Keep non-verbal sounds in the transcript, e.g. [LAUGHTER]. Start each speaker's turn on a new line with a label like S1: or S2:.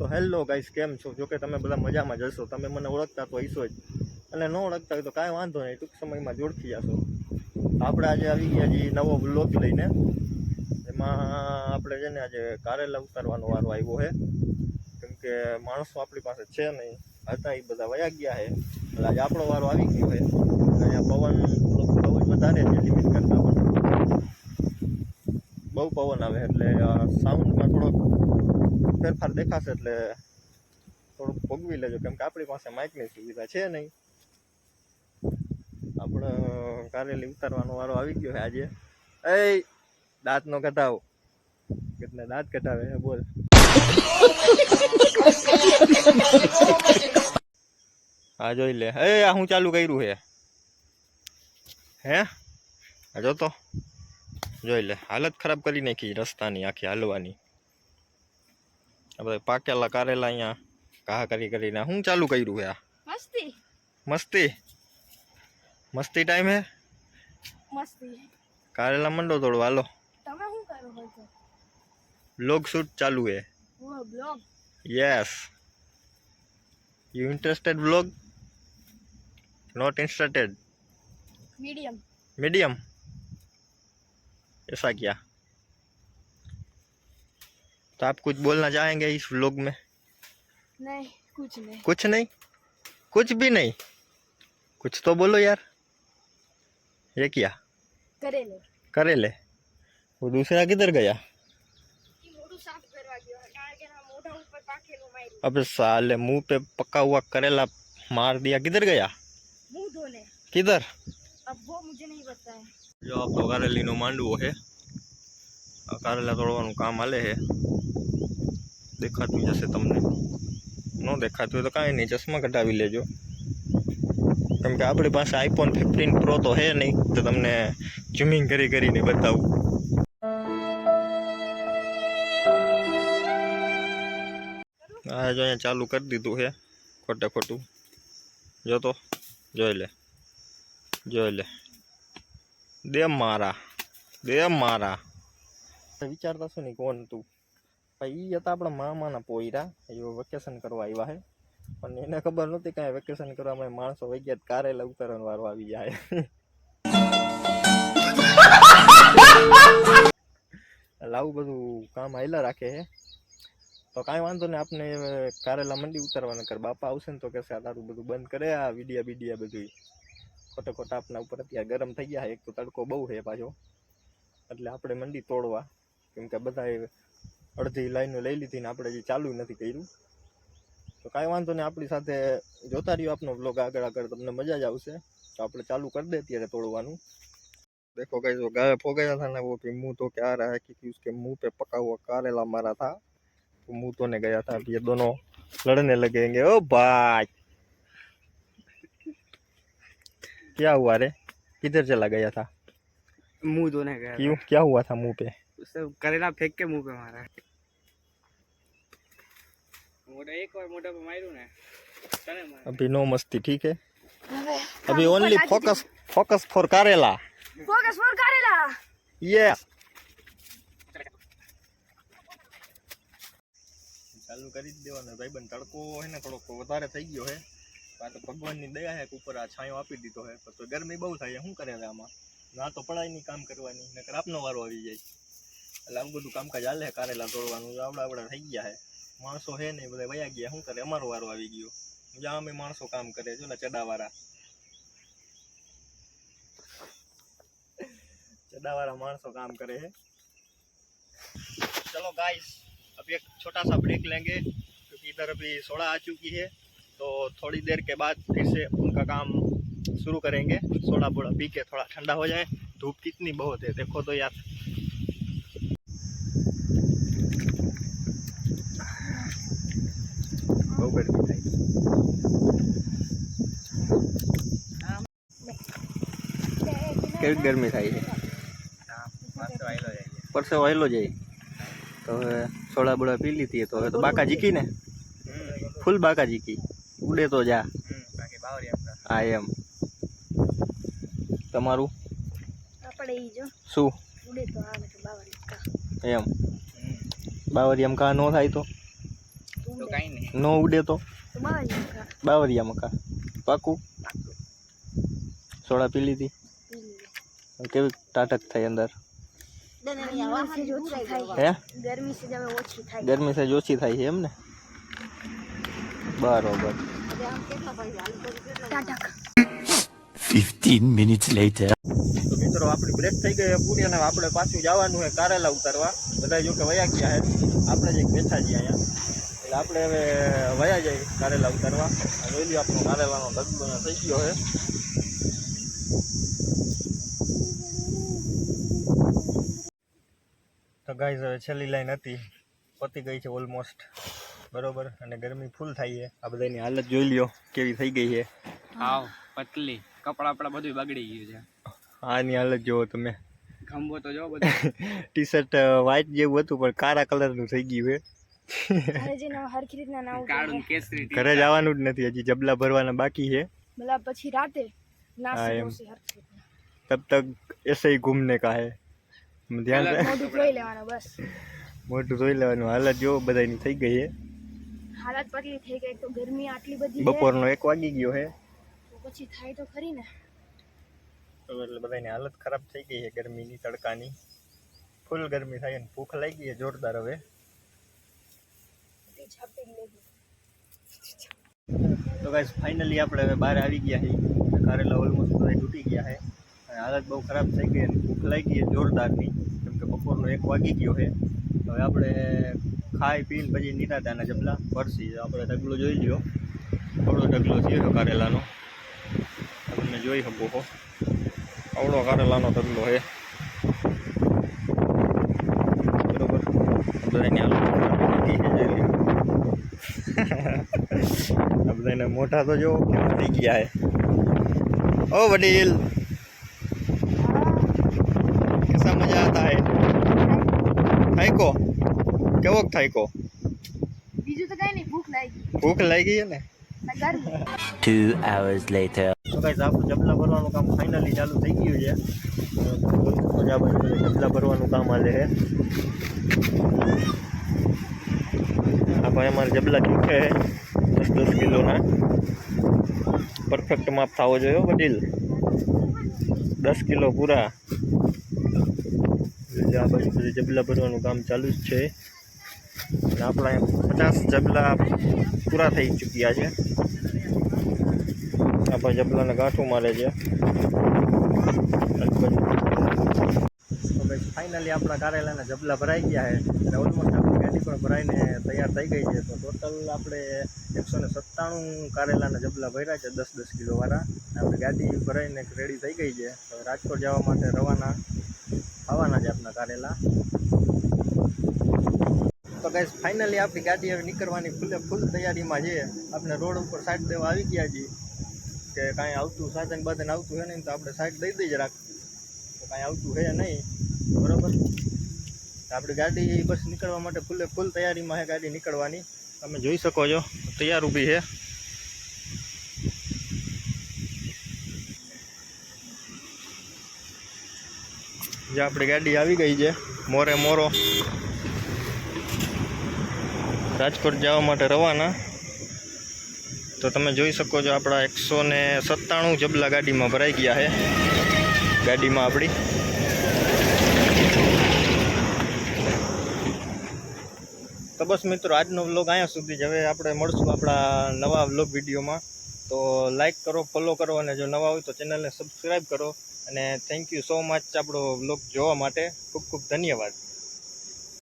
S1: તો hello guys કેમ છો? જોકે તમે બધા મજામાં જશો તમે મને ઓળખતા તો હશો જ. અને ન ઓળખતા હોય તો કાંઈ વાંધો નહીં, ટૂંક સમયમાં જોડખી જશો. આપણે આજે આવી ગયા છીએ નવો બ્લોક લઈને. એમાં આપણે છે ને આજે કારેલા ઉતારવાનો વારો આવ્યો છે. કેમ કે માણસો આપણી પાસે છે નહીં. હતા એ બધા વયા ગયા છે. એટલે આજે આપણો વારો આવી ગયો છે. અને પવન થોડોક બહુ જ વધારે છે લિમિટ કરતાં પણ. બહુ પવન આવે એટલે સાઉન્ડમાં થોડોક ફેરફાર દેખાશે એટલે થોડુંક ભોગવી લેજો. કેમ કે આપણી પાસે માઇકની સુવિધા છે નહીં. આપણે કારેલી ઉતારવાનો વારો આવી ગયો છે આજે. એ દાંત નો કટાવ કેટલા દાંત કટાવે હે બોલ. હા જોઈ લે. એ, આ હું ચાલુ કર્યું હે હે? જો તો જોઈ લે હાલત ખરાબ કરી નાખી રસ્તાની આખી હાલવાની આ બધા પાકેલા કારેલા અહીંયા ઘા કરી કરીને શું ચાલુ કર્યું છે આ
S2: મસ્તી
S1: મસ્તી મસ્તી ટાઈમ હે
S2: મસ્તી
S1: કારેલા મંડો તોડવા હાલો
S2: તમે શું કરો છો
S1: બ્લોગ શૂટ ચાલુ હે
S2: ઓ vlog
S1: yes you interested vlog not interested
S2: medium
S1: medium ऐसा किया। तो आप कुछ बोलना चाहेंगे इस व्लॉग में?
S2: नहीं कुछ नहीं।
S1: कुछ नहीं? कुछ भी नहीं? कुछ तो बोलो यार। ये क्या।
S2: करेले
S1: करेले वो दूसरा किधर गया? अब साले मुँह पे पका हुआ करेला मार दिया। किधर गया?
S2: मुँह धोने।
S1: किधर?
S2: अब वो मुझे नहीं पता है
S1: જો આપણો કારેલીનો માંડવો છે. આ કારેલા તોડવાનું કામ હાલે છે. દેખાતું જશે તમને. ન દેખાતું હોય તો કાંઈ નહીં, ચશ્મા કઢાવી લેજો. કેમ કે આપણી પાસે આઈફોન ફિફ્ટીન પ્રો તો છે નહીં, તો તમને ઝૂમિંગ કરી કરીને બતાવું. આ જો અહીંયા ચાલુ કરી દીધું છે, ખોટે ખોટું. જો તો, જોઈ લે જોઈ લે. દે મારા દે મારા. વિચારતા શું ને કોણ તું? ભાઈ એ હતા આપણા મામાના પોયરા, એ વેકેશન કરવા આવ્યા હે પણ એને ખબર નહોતી કાંઈ વેકેશન કરવામાં માણસો વહી ગયા કારેલા ઉતારવાનો વારો આવી જાય. આવું બધું કામ હાલ્યા રાખે હે તો કાંઈ વાંધો નહીં આપણે કારેલા મંડી ઉતારવાના કર બાપા આવશે ને તો કહેશે, આ તારું બધું બંધ કરે, આ વિડિયા બીડિયા બધું ખોટે ખોટા આપણા ઉપર અત્યારે ગરમ થઈ ગયા છે એક તો તડકો બહુ છે પાછો એટલે આપણે મંડી તોડવા કેમ કે બધાએ અડધી લાઈનો લઈ લીધી ને આપણે હજી ચાલુ નથી કર્યું તો કાંઈ વાંધો નહીં આપણી સાથે જોતા રહ્યો આપનો બ્લોગ આગળ આગળ તમને મજા જ આવશે તો આપણે ચાલુ કરી દે અત્યારે તોડવાનું देखो गाइस वो गायब हो गया था ना वो भी मुंह तो क्या आ रहा है क्योंकि उसके मुंह पे पका हुआ कारेला मारा था तो मुंह धोने गया था अब ये दोनों लड़ने लगेंगे ओ भाई क्या हुआ रे किधर चला गया था
S3: मुंह धोने गया
S1: क्यों क्या हुआ था मुंह पे
S3: उससे करेला फेंक के मुंह पे मारा मोटा एक बार मोटा पे मारू ने तने मार
S1: अभी नो मस्ती ठीक है
S2: હવે
S1: अभी only focus focus for कारेला
S2: focus પર કરેલા
S1: ये ચાલુ કરી જ દેવાનો ભાઈબંધ તડકો હે ને થોડોક વધારે થઈ ગયો હે આ તો ભગવાનની દયા હે કે ઉપર આ છાંયો આપી દીધો હે પણ તો ગરમી બહુ થાય શું કરે હવે આમાં ના તો પડાયની કામ કરવાની નકર આપનો વારો આવી જાય એટલે આવું બધું કામકાજ હાલે હે કારેલા તોડવાનું આવડા આવડા થઈ ગયા હે માણસો હે ને બધા વયા ગયા શું કરે અમારો વારો આવી ગયો જ્યાં અમે માણસો કામ કરે જો ચડાવાળા चढ़ा माणसों काम करे है चलो गाइस अभी एक छोटा सा ब्रेक लेंगे क्योंकि इधर अभी सोडा आ चुकी है तो थोड़ी देर के बाद फिर से उनका काम शुरू करेंगे सोडा बोड़ा पी के थोड़ा ठंडा हो जाए धूप कितनी बहुत है देखो तो यार બહુ ગરમી થાય કેવી ગરમી થાય છે પરસે વહેલો જાય તો હવે સોડા બોડા પી લીધી તો હવે તો બાકા જીકી ને ફૂલ બાકા જીકી ઉડે તો જા. હા એમ. તમારું?
S2: આપણે ઈ જો.
S1: શું?
S2: કા
S1: એમ બાવરી મકા કા ન થાય તો? નો ઉડે તો?
S2: તો બાવાજી
S1: બાવરિયા મકા પાકું? સોડા પી લીધી? કેવી ટાટક થઈ અંદર?
S2: ગરમી
S1: સહેજ ઓછી થાય છે એમ ને? બરોબર.
S2: ટાટક
S4: 15 minutes later.
S1: તો મિત્રો, આપણી બ્રેક થઈ ગઈ પૂરી અને આપણે પાછું જવાનું છે કારેલા ઉતારવા. બધા જો કે વયા ગયા છે. આપણે જ બેઠા છીએ અહીંયા. એટલે આપણે હવે વયા જઈએ કારેલા ઉતારવા. અને લ્યો આપણો કારેલાનો ડગલો થઈ ગયો છે. તો ગાઈઝ હવે છેલ્લી લાઈન હતી. પતી ગઈ છે ઓલમોસ્ટ બરોબર? અને ગરમી ફૂલ થાય છે. આ બધાની હાલત જોઈ લ્યો કેવી થઈ ગઈ છે.
S3: આવ પતલી. કપડા આપણા બધું બગડી ગયું છે.
S1: આની હાલત જોવો તમે.
S3: ખંભો તો જો બધું.
S1: ટી શર્ટ વ્હાઈટ જેવું હતું પણ કાળા કલરનું થઈ ગયું છે.
S2: ઘરે [LAUGHS]
S1: જવાનું જ નથી હજી જબલા ભરવાના બાકી છે.
S2: પછી રાતે
S1: તબ તક એસે ઘૂમને કાહે. ધ્યાન
S2: મોઢું ધોઈ લેવાનું
S1: હાલત જો બધાની થઈ ગઈ હે
S2: હાલત પતલી થઈ ગઈ તો ગરમી આટલી બધી
S1: બપોરનો એક વાગી ગયો છે
S2: તો પછી થાય તો ખરી ને.
S1: તો એટલે બધાની હાલત ખરાબ થઈ ગઈ છે ગરમીની તડકાની. ફૂલ ગરમી થાય અને ભૂખ લાગી છે જોરદાર હવે. તો ગાઈસ ફાઇનલી આપણે હવે બહાર આવી ગયા છીએ. કારેલા ઓલમોસ્ટ બધા તૂટી ગયા છે. અને હાલત બહુ ખરાબ થઈ ગઈ અને ભૂખ લાગી છે જોરદારની કેમ કે બપોરનો એક વાગી ગયો છે. હવે આપણે ખાઈ પીને પછી નિરાતાના જબલા ભરસી આપણે ઢગલો જોઈ લ્યો. આવડો ઢગલો થયો કારેલાનો. તમને જોઈ શકો છો આવડો કારેલાનો ઢગલો છે. બરોબર? બધાની [LAUGHS] મોટા તો જો કેવા થઈ ગયા હે ઓ વડીલ. કેસા મજા આતા હે? થાયકો કેવોક થાયકો
S2: બીજું તો કઈ નહીં ભૂખ લાગી.
S1: ભૂખ લાગી છે ને?
S4: Two hours later.
S1: તો ગાઈઝ આપણું જબલા ભરવાનું કામ ફાઇનલી ચાલુ થઈ ગયું છે. તો જ આ બાજુ બધું જબલા ભરવાનું કામ હાલે છે. આ ભાઈ અમારે જબલા ચૂકે છે? દસ દસ કિલોના. પરફેક્ટ માપ થવો જોઈએ વડીલ. દસ કિલો પૂરા. આ બાજુ બધું જબલા ભરવાનું કામ ચાલુ જ છે. અને આપણા પચાસ જબલા પૂરા થઈ ચૂક્યા છે. આપણે જબલાને ગાંઠું મારે છે. ફાઇનલી આપણા કારેલાના જબલા ભરાઈ ગયા છે. અને ઓલમોસ્ટ આપણી ગાડી પણ ભરાઈને તૈયાર થઈ ગઈ છે. તો ટોટલ આપણે એકસો ને સત્તાણું કારેલાના જબલા ભર્યા છે, દસ દસ કિલોવાળા. આપણી ગાડી ભરાઈને રેડી થઈ ગઈ છે. રાજકોટ જવા માટે રવાના આવવાના છે આપણા કારેલા. તો ગાઈસ ફાઇનલી આપણી ગાડી હવે નીકળવાની ફૂલે ફૂલ તૈયારીમાં છે. આપણે રોડ ઉપર સાઈડ દેવા આવી ગયા છીએ. કે કાંઈ આવતું સાધન બાધન આવતું હોય નહીં તો આપણે સાઈડ દઈ દઈ જરાક તો કાંઈ આવતું છે નહીં. બરાબર? આપણી ગાડી બસ નીકળવા માટે ફૂલે ફૂલ તૈયારીમાં છે ગાડી નીકળવાની. તમે જોઈ શકો છો, તૈયાર ઊભી છે. જે આપણી ગાડી આવી ગઈ છે, મોરે મોરો. રાજકોટ જવા માટે રવાના. તો તમે જોઈ શકો છો આપણા એકસો ને સત્તાણું જબલા ગાડીમાં ભરાઈ ગયા છે. ગાડીમાં આપણી. તો બસ મિત્રો, આજનો વ્લોગ અહીંયા સુધી જ. હવે આપણે મળશું આપણા નવા વ્લોગ વિડીયોમાં. તો લાઈક કરો ફોલો કરો અને જો નવા હોય તો ચેનલને સબસ્ક્રાઈબ કરો. અને થેન્ક યુ સો મચ આપણો વ્લોગ જોવા માટે. ખૂબ ખૂબ ધન્યવાદ.